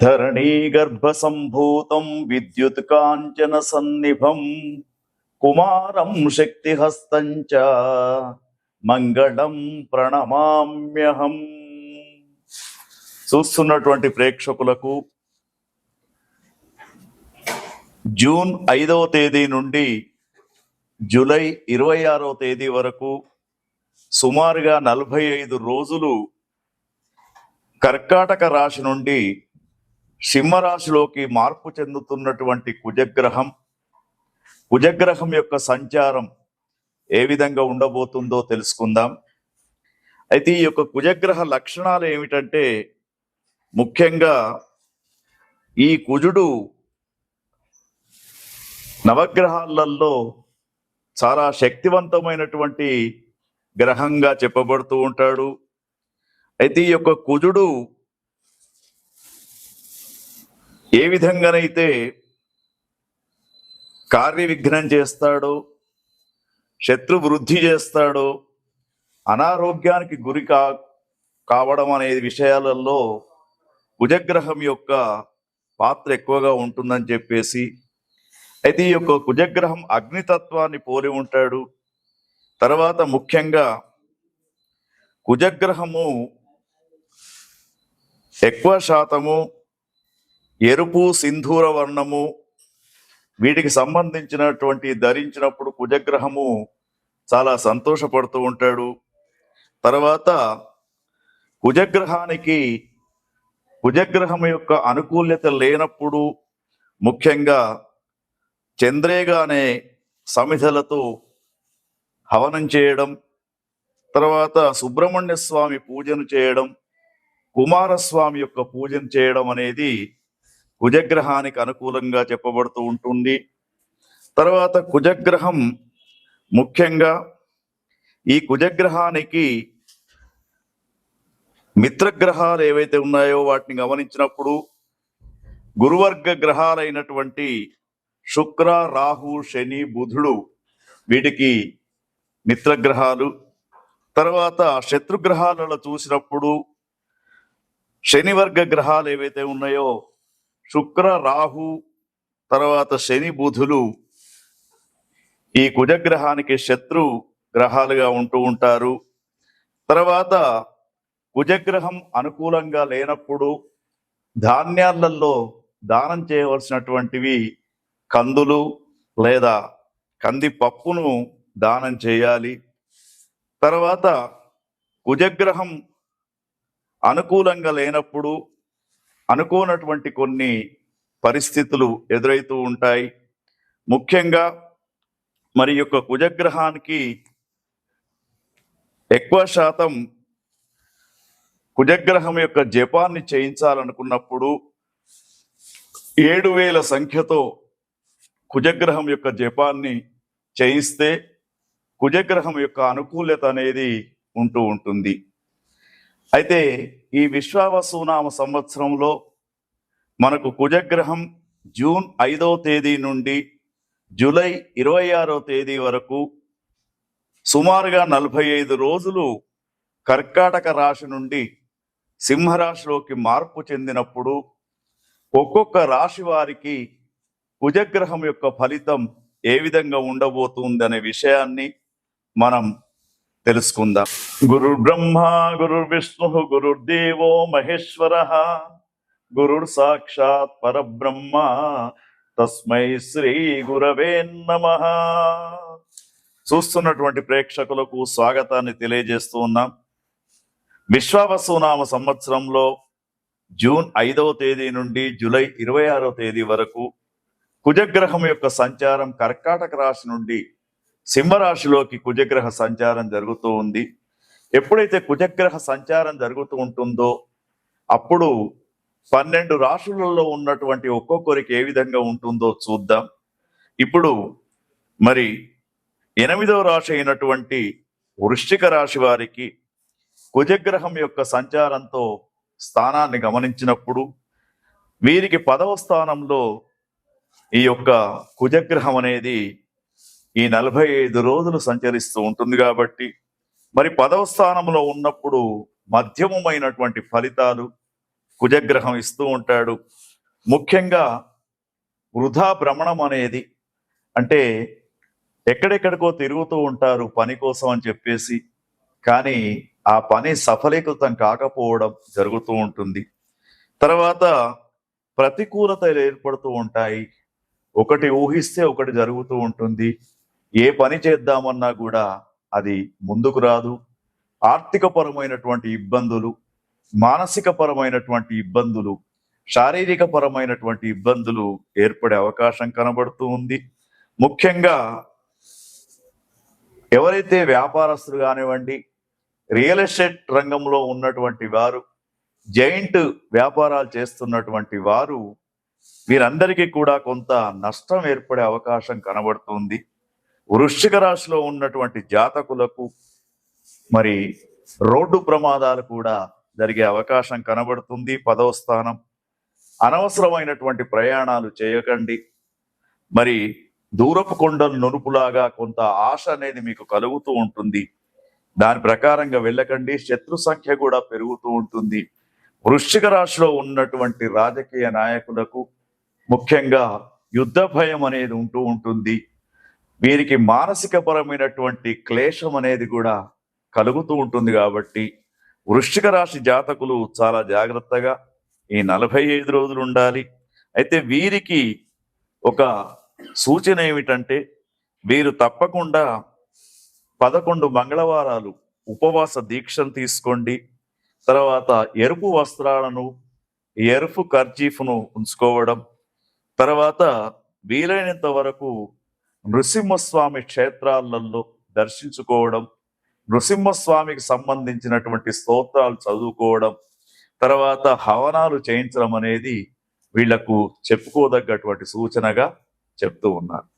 ధరణీ గర్భసంభూతం విద్యుత్ కాంచన సన్నిభం కుమారం శక్తిహస్తం చ మంగళం ప్రణమామ్యహం చూస్తున్నటువంటి ప్రేక్షకులకు జూన్ ఐదవ తేదీ నుండి జూలై ఇరవై ఆరవ తేదీ వరకు సుమారుగా నలభై ఐదు రోజులు కర్కాటక రాశి నుండి సింహరాశిలోకి మార్పు చెందుతున్నటువంటి కుజగ్రహం కుజగ్రహం యొక్క సంచారం ఏ విధంగా ఉండబోతుందో తెలుసుకుందాం. అయితే ఈ యొక్క కుజగ్రహ లక్షణాలు ఏమిటంటే ముఖ్యంగా ఈ కుజుడు నవగ్రహాలలో చాలా శక్తివంతమైనటువంటి గ్రహంగా చెప్పబడుతూ ఉంటాడు. అయితే ఈ యొక్క కుజుడు ఏ విధంగానైతే కార్య విఘ్నం చేస్తాడో శత్రు వృద్ధి చేస్తాడో అనారోగ్యానికి గురి కా కావడం అనే విషయాలలో కుజగ్రహం యొక్క పాత్ర ఎక్కువగా ఉంటుందని చెప్పేసి అయితే ఈ యొక్క కుజగ్రహం అగ్నితత్వాన్ని పోలి ఉంటాడు. తర్వాత ముఖ్యంగా కుజగ్రహము ఎక్కువ శాతము ఎరుపు సింధూర వర్ణము వీటికి సంబంధించినటువంటి ధరించినప్పుడు కుజగ్రహము చాలా సంతోషపడుతూ ఉంటాడు. తర్వాత కుజగ్రహానికి కుజగ్రహం యొక్క అనుకూల్యత లేనప్పుడు ముఖ్యంగా చంద్రేగానే సమిధలతో హవనం చేయడం తర్వాత సుబ్రహ్మణ్య స్వామి పూజను చేయడం కుమారస్వామి యొక్క పూజను చేయడం అనేది కుజగ్రహానికి అనుకూలంగా చెప్పబడుతూ ఉంటుంది. తర్వాత కుజగ్రహం ముఖ్యంగా ఈ కుజగ్రహానికి మిత్రగ్రహాలు ఏవైతే ఉన్నాయో వాటిని గమనించినప్పుడు గురువర్గ గ్రహాలైనటువంటి శుక్ర రాహు శని బుధుడు వీటికి మిత్రగ్రహాలు. తర్వాత శత్రుగ్రహాలలో చూసినప్పుడు శనివర్గ గ్రహాలు ఏవైతే ఉన్నాయో శుక్ర రాహు తర్వాత శని బుధులు ఈ కుజగ్రహానికి శత్రు గ్రహాలుగా ఉంటూ ఉంటారు. తర్వాత కుజగ్రహం అనుకూలంగా లేనప్పుడు ధాన్యాలలో దానం చేయవలసినటువంటివి కందులు లేదా కందిపప్పును దానం చేయాలి. తర్వాత కుజగ్రహం అనుకూలంగా లేనప్పుడు అనుకోనటువంటి కొన్ని పరిస్థితులు ఎదురైతూ ఉంటాయి. ముఖ్యంగా మరి యొక్క కుజగ్రహానికి ఎక్కువ శాతం కుజగ్రహం యొక్క జపాన్ని చేయించాలనుకున్నప్పుడు ఏడు వేల సంఖ్యతో కుజగ్రహం యొక్క జపాన్ని చేయిస్తే కుజగ్రహం యొక్క అనుకూలత అనేది ఉంటూ ఉంటుంది. అయితే ఈ విశ్వావసునామ సంవత్సరంలో మనకు కుజగ్రహం జూన్ ఐదవ తేదీ నుండి జూలై ఇరవై ఆరో తేదీ వరకు సుమారుగా నలభై ఐదు రోజులు కర్కాటక రాశి నుండి సింహరాశిలోకి మార్పు చెందినప్పుడు ఒక్కొక్క రాశి వారికి కుజగ్రహం యొక్క ఫలితం ఏ విధంగా ఉండబోతుంది అనే విషయాన్ని మనం తెలుసుకుందాం. గురు బ్రహ్మ గురు విష్ణు గురుర్దేవో మహేశ్వర. గురుర్ సాక్షాత్ పరబ్రహ్మ. తస్మై శ్రీ గురవే నమ. చూస్తున్నటువంటి ప్రేక్షకులకు స్వాగతాన్ని తెలియజేస్తూ ఉన్నాం. విశ్వావసునామ సంవత్సరంలో జూన్ ఐదవ తేదీ నుండి జూలై ఇరవై ఆరవ తేదీ వరకు కుజగ్రహం యొక్క సంచారం కర్కాటక రాశి నుండి సింహరాశిలోకి కుజగ్రహ సంచారం జరుగుతూ ఉంది. ఎప్పుడైతే కుజగ్రహ సంచారం జరుగుతూ ఉంటుందో అప్పుడు పన్నెండు రాశులలో ఉన్నటువంటి ఒక్కొక్కరికి ఏ విధంగా ఉంటుందో చూద్దాం. ఇప్పుడు మరి ఎనిమిదవ రాశి అయినటువంటి వృశ్చిక రాశి వారికి కుజగ్రహం యొక్క సంచారంతో స్థానాన్ని గమనించినప్పుడు వీరికి పదవ స్థానంలో ఈ యొక్క కుజగ్రహం అనేది ఈ నలభై ఐదు రోజులు సంచరిస్తూ ఉంటుంది కాబట్టి మరి పదవ స్థానంలో ఉన్నప్పుడు మధ్యమమైనటువంటి ఫలితాలు కుజగ్రహం ఇస్తూ ఉంటాడు. ముఖ్యంగా వృధా భ్రమణం అనేది అంటే ఎక్కడెక్కడికో తిరుగుతూ ఉంటారు పని కోసం అని చెప్పేసి కానీ ఆ పని సఫలీకృతం కాకపోవడం జరుగుతూ ఉంటుంది. తర్వాత ప్రతికూలతలు ఏర్పడుతూ ఉంటాయి. ఒకటి ఊహిస్తే ఒకటి జరుగుతూ ఉంటుంది. ఏ పని చేద్దామన్నా కూడా అది ముందుకు రాదు. ఆర్థికపరమైనటువంటి ఇబ్బందులు మానసికపరమైనటువంటి ఇబ్బందులు శారీరక పరమైనటువంటి ఇబ్బందులు ఏర్పడే అవకాశం కనబడుతూ ఉంది. ముఖ్యంగా ఎవరైతే వ్యాపారస్తులు కానివ్వండి రియల్ ఎస్టేట్ రంగంలో ఉన్నటువంటి వారు జైంట్ వ్యాపారాలు చేస్తున్నటువంటి వారు వీరందరికీ కూడా కొంత నష్టం ఏర్పడే అవకాశం కనబడుతుంది వృశ్చిక రాశిలో ఉన్నటువంటి జాతకులకు మరి రోడ్డు ప్రమాదాలు కూడా జరిగే అవకాశం కనబడుతుంది. పదవ స్థానం. అనవసరమైనటువంటి ప్రయాణాలు చేయకండి. మరి దూరపు కొండలు నునుపులాగా కొంత ఆశ అనేది మీకు కలుగుతూ ఉంటుంది. దాని ప్రకారంగా వెళ్ళకండి. శత్రు సంఖ్య కూడా పెరుగుతూ ఉంటుంది. వృశ్చిక రాశిలో ఉన్నటువంటి రాజకీయ నాయకులకు ముఖ్యంగా యుద్ధ భయం అనేది ఉంటూ ఉంటుంది. వీరికి మానసికపరమైనటువంటి క్లేశం అనేది కూడా కలుగుతూ ఉంటుంది కాబట్టి వృశ్చిక రాశి జాతకులు చాలా జాగ్రత్తగా ఈ నలభై ఐదు రోజులు ఉండాలి. అయితే వీరికి ఒక సూచన ఏమిటంటే వీరు తప్పకుండా పదకొండు మంగళవారాలు ఉపవాస దీక్షను తీసుకోండి. తర్వాత ఎరుపు వస్త్రాలను ఎరుపు కర్చీఫ్ను ఉంచుకోవడం. తర్వాత వీలైనంత వరకు నృసింహస్వామి క్షేత్రాలలో దర్శించుకోవడం నృసింహస్వామికి సంబంధించినటువంటి స్తోత్రాలు చదువుకోవడం తర్వాత హవనాలు చేయించడం అనేది వీళ్ళకు చెప్పుకోదగ్గటువంటి సూచనగా చెప్తూ ఉన్నారు.